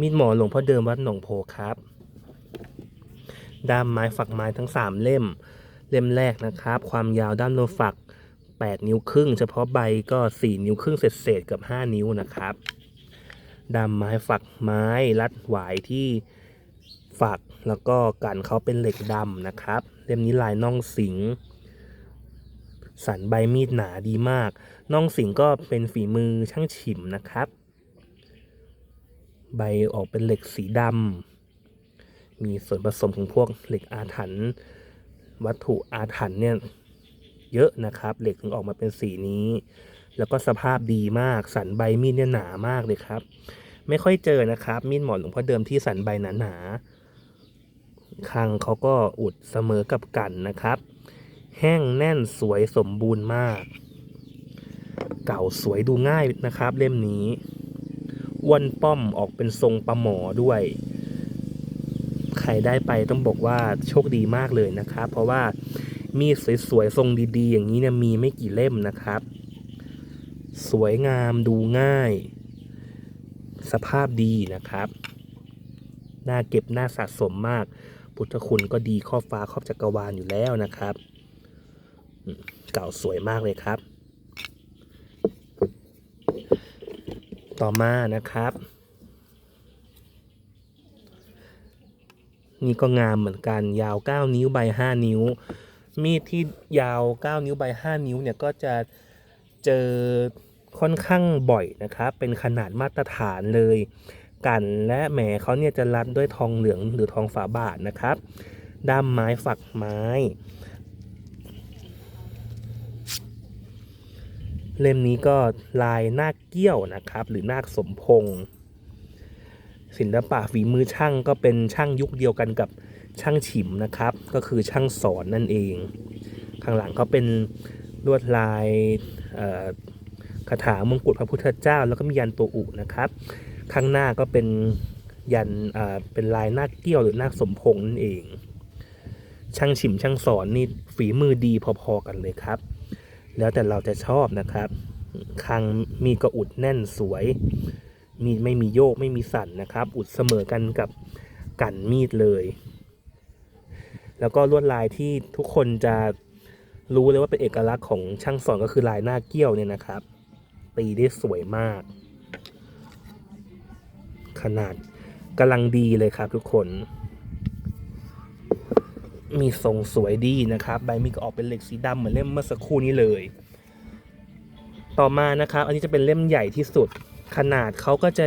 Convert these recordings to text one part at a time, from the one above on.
มีดหมอหลวงพ่อเดิมวัดหนองโพครับ ด้ามไม้ฝักไม้ทั้ง 3 เล่ม เล่มแรกนะครับ ความยาวด้ามโนฝัก 8 นิ้วครึ่ง เฉพาะใบก็ 4 นิ้วครึ่งเศษๆเกับ5 นิ้วนะครับ ด้ามไม้ฝักไม้รัดหวายที่ฝักแล้วก็กันเขาเป็นเหล็กดำนะครับ เล่มนี้ลายน่องสิงสันใบมีดหนาดีมาก น่องสิงก็เป็นฝีมือช่างฉิมนะครับ ใบออกเป็นเหล็กสีดำ มีส่วนผสมของพวกเหล็กอาถรรพ์วัตถุอาถรรพ์เนี่ยเยอะนะครับ เหล็กถึงออกมาเป็นสีนี้ แล้วก็สภาพดีมาก สันใบมีดเนี่ยหนามากเลยครับ ไม่ค่อยเจอนะครับ มีดหมอนหลวงพ่อเดิมที่สันใบหนาๆคางเขาก็อุดเสมอกับกันนะครับ แห้งแน่นสวยสมบูรณ์มาก เก่าสวยดูง่ายนะครับ เล่มนี้ อ้วนป้อมออกเป็นทรงปลาหมอด้วย ใครได้ไปต้องบอกว่าโชคดีมากเลยนะครับ เพราะว่ามีดสวยๆทรงดีๆ อย่างนี้เนี่ยมีไม่กี่เล่มนะครับ สวยงามดูง่าย สภาพดีนะครับ น่าเก็บน่าสะสมมาก พุทธคุณก็ดีครอบฟ้าครอบจักรวาลอยู่แล้วนะครับ เก่าสวยมากเลยครับ ต่อมานะครับ นี่ก็งามเหมือนกันยาว 9 นิ้วใบ5นิ้ว มีดที่ยาว 9 นิ้วใบ5นิ้วเนี่ยก็จะเจอค่อนข้างบ่อยนะครับ เป็นขนาดมาตรฐานเลย กันและแหมเขาเนี่ยจะรัดด้วยทองเหลืองหรือทองฝาบาทนะครับด้ามไม้ฝักไม้ เล่มนี้ก็ลายนาคเกี้ยวนะครับ หรือนาคสมพงษ์ศิลปะฝีมือช่างก็เป็นช่างยุคเดียวกันกับช่างฉิมนะครับ ก็คือช่างสอนนั่นเอง ข้างหลังเขาเป็นลวดลายคาถามงกุฎพระพุทธเจ้า แล้วก็มียันตัวอุนะครับ ข้างหน้าก็เป็นยันเป็นลายนาคเกี้ยวหรือนาคสมพงษ์นั่นเอง ช่างฉิมช่างสอนนี่ฝีมือดีพอๆกันเลยครับ แล้วแต่เราจะชอบนะครับคางมีก็อุดแน่นสวย มีไม่มีโยกไม่มีสั่นนะครับ อุดเสมอกันกับกันมีดเลย แล้วก็ลวดลายที่ทุกคนจะรู้เลยว่าเป็นเอกลักษณ์ของช่างสอนก็คือลายหน้าเกี้ยวเนี่ยนะครับ ตีได้สวยมาก ขนาดกำลังดีเลยครับทุกคน มีทรงสวยดีนะครับ ใบมีดก็ออกเป็นเหล็กสีดำเหมือนเล่มเมื่อสักครู่นี้เลย ต่อมานะครับ อันนี้จะเป็นเล่มใหญ่ที่สุด ขนาดเขาก็จะ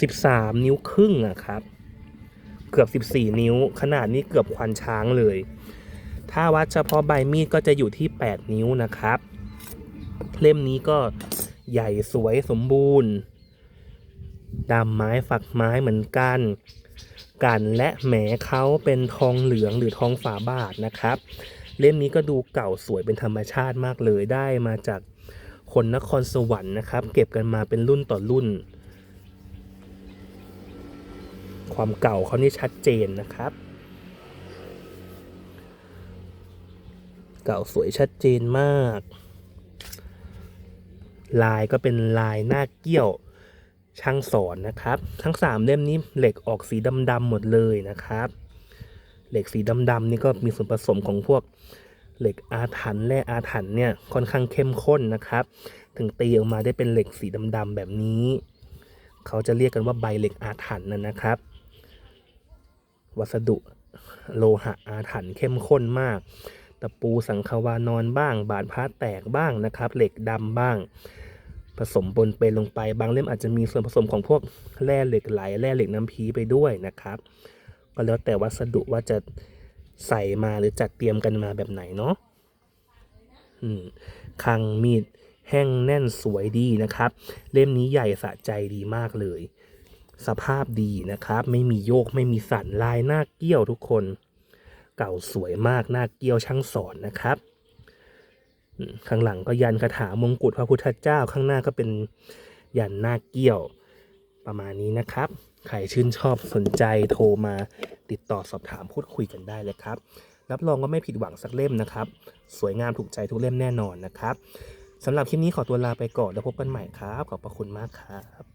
13 นิ้วครึ่งอะครับ เกือบ 14 นิ้ว ขนาดนี้เกือบควานช้างเลย ถ้าวัดเฉพาะใบมีดก็จะอยู่ที่ 8 นิ้วนะครับ เล่มนี้ก็ใหญ่สวยสมบูรณ์ดำไม้ฝักไม้เหมือนกัน กันและแหมเขาเป็นทองเหลืองหรือทองฝาบาทนะครับ เล่มนี้ก็ดูเก่าสวยเป็นธรรมชาติมากเลยได้มาจากคนนครสวรรค์นะครับ เก็บกันมาเป็นรุ่นต่อรุ่น ความเก่าเขานี่ชัดเจนนะครับ เก่าสวยชัดเจนมาก ลายก็เป็นลายหน้าเกี้ยว ช่างสอนนะครับ ทั้งสามเล่มนี้เหล็กออกสีดำๆหมดเลยนะครับ เหล็กสีดำๆนี่ก็มีส่วนผสมของพวกเหล็กอาถรรพ์แร่อาถรรพ์เนี่ยค่อนข้างเข้มข้นนะครับ ถึงตีออกมาได้เป็นเหล็กสีดำๆแบบนี้ เขาจะเรียกกันว่าใบเหล็กอาถรรพ์นั่นนะครับ วัสดุโลหะอาถรรพ์เข้มข้นมาก ตะปูสังขวานอนบ้าง บาดพระแตกบ้างนะครับ เหล็กดำบ้าง ผสมปนเปลงไป บางเล่มอาจจะมีส่วนผสมของพวกแร่เหล็กไหลแร่เหล็กน้ำพีไปด้วยนะครับ ก็แล้วแต่วัสดุว่าจะใส่มาหรือจัดเตรียมกันมาแบบไหนเนาะคังมีดแห้งแน่นสวยดีนะครับ เล่มนี้ใหญ่สะใจดีมากเลย สภาพดีนะครับ ไม่มีโยกไม่มีสั่นลายหน้าเกี้ยวทุกคน เก่าสวยมากหน้าเกี้ยวช่างสอนนะครับ ข้างหลังก็ยันคาถามงกุฎพระพุทธเจ้า ข้างหน้าก็เป็นยันหน้าเกี้ยวประมาณนี้นะครับ ใครชื่นชอบสนใจโทรมาติดต่อสอบถามพูดคุยกันได้เลยครับ รับรองว่าไม่ผิดหวังสักเล่มนะครับ สวยงามถูกใจทุกเล่มแน่นอนนะครับสำหรับคลิปนี้ขอตัวลาไปก่อนแล้วพบกันใหม่ครับ ขอบพระคุณมากครับ